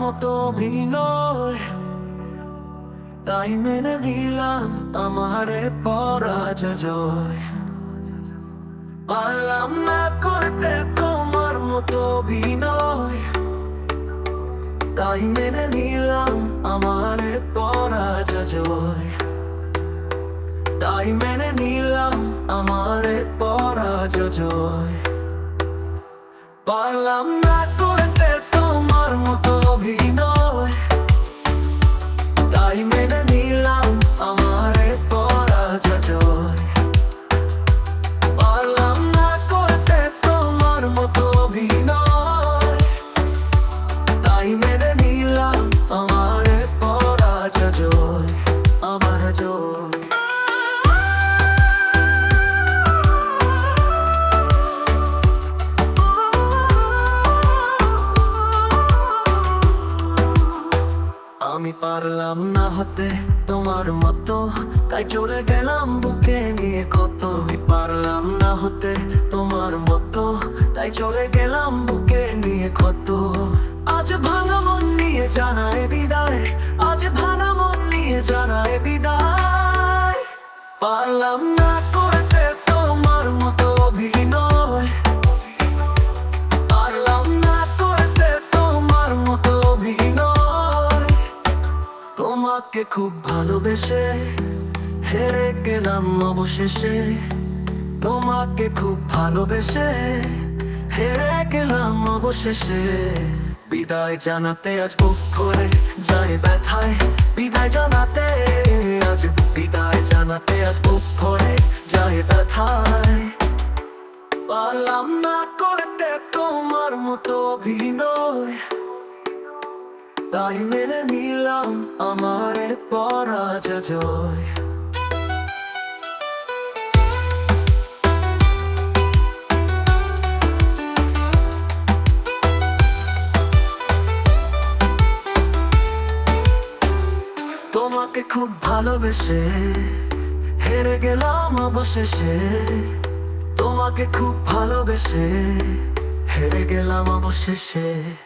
মতো অভিনয় তাই মেনে নিলাম আমারে পরাজয় পারলাম না করতে তোমার মতো অভিনয় তাই মেনে নিলাম আমারে পরাজয় তাই মেনে নিলাম আমারে পরাজয় পারলাম না আমি পারলাম না হতে তোমার মতো। তাই চলে গেলাম বুকে নিয়ে কত। আমি পারলাম না হতে তোমার মতো। তাই চলে গেলাম বুকে নিয়ে কত। আজ ভাঙা মন নিয়ে জানায় বিদায়। আজ ভাঙা মন নিয়ে জানায় বিদায়। পারলাম না তোমাকে খুব ভালোবেসে হেরে গেলাম অবশেষে। তোমাকে খুব ভালোবেসে হেরে গেলাম অবশেষে। বিদায় জানাতে আজ বুক করে যায় ব্যথায়। বিদায় জানাতে আজ বিদায় জানাতে আজ বুক করে যায় ব্যথায়। পারলাম না করতে তোমার মতো অভিনয়। তাই মেনে নিলাম, আমার পরাজয়। তোমাকে খুব ভালোবেসে হেরে গেলাম অবশেষে। তোমাকে খুব ভালোবেসে হেরে গেলাম অবশেষে।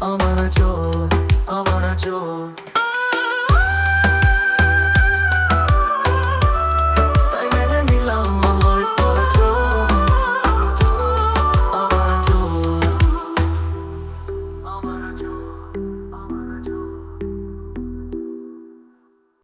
পরাজয় পরাজয় আমার জয় আমার জয়